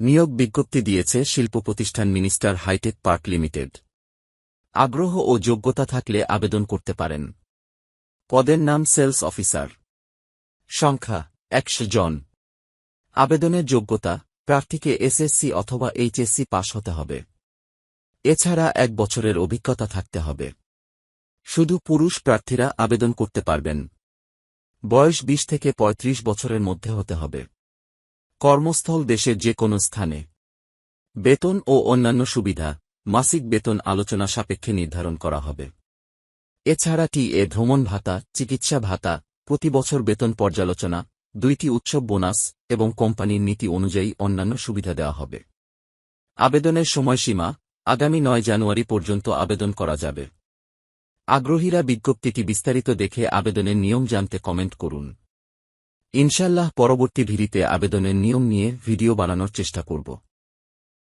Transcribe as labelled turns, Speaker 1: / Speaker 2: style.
Speaker 1: নিয়োগ বিজ্ঞপ্তি দিয়েছে শিল্প প্রতিষ্ঠান মিনিস্টার হাইটেক পার্ক লিমিটেড। আগ্রহ ও যোগ্যতা থাকলে আবেদন করতে পারেন। পদের নাম সেলস অফিসার। সংখ্যা, একশো জন। আবেদনের যোগ্যতা, প্রার্থীকে এসএসসি অথবা এইচএসসি পাশ হতে হবে। এছাড়া এক বছরের অভিজ্ঞতা থাকতে হবে। শুধু পুরুষ প্রার্থীরা আবেদন করতে পারবেন। বয়স বিশ থেকে ৩৫ বছরের মধ্যে হতে হবে। কর্মস্থল দেশের যে কোনো স্থানে। বেতন ও অন্যান্য সুবিধা, মাসিক বেতন আলোচনা সাপেক্ষে নির্ধারণ করা হবে। এছাড়া টি এ ভ্রমণ ভাতা, চিকিৎসা ভাতা, প্রতি বছর বেতন পর্যালোচনা, দুইটি উৎসব বোনাস এবং কোম্পানির নীতি অনুযায়ী অন্যান্য সুবিধা দেওয়া হবে। আবেদনের সময়সীমা, আগামী নয় জানুয়ারি পর্যন্ত আবেদন করা যাবে। আগ্রহীরা বিজ্ঞপ্তিটি বিস্তারিত দেখে আবেদনের নিয়ম জানতে কমেন্ট করুন। ইনশাল্লাহ পরবর্তী ভিডিতে আবেদনের নিয়ম নিয়ে ভিডিও বানানোর চেষ্টা করব।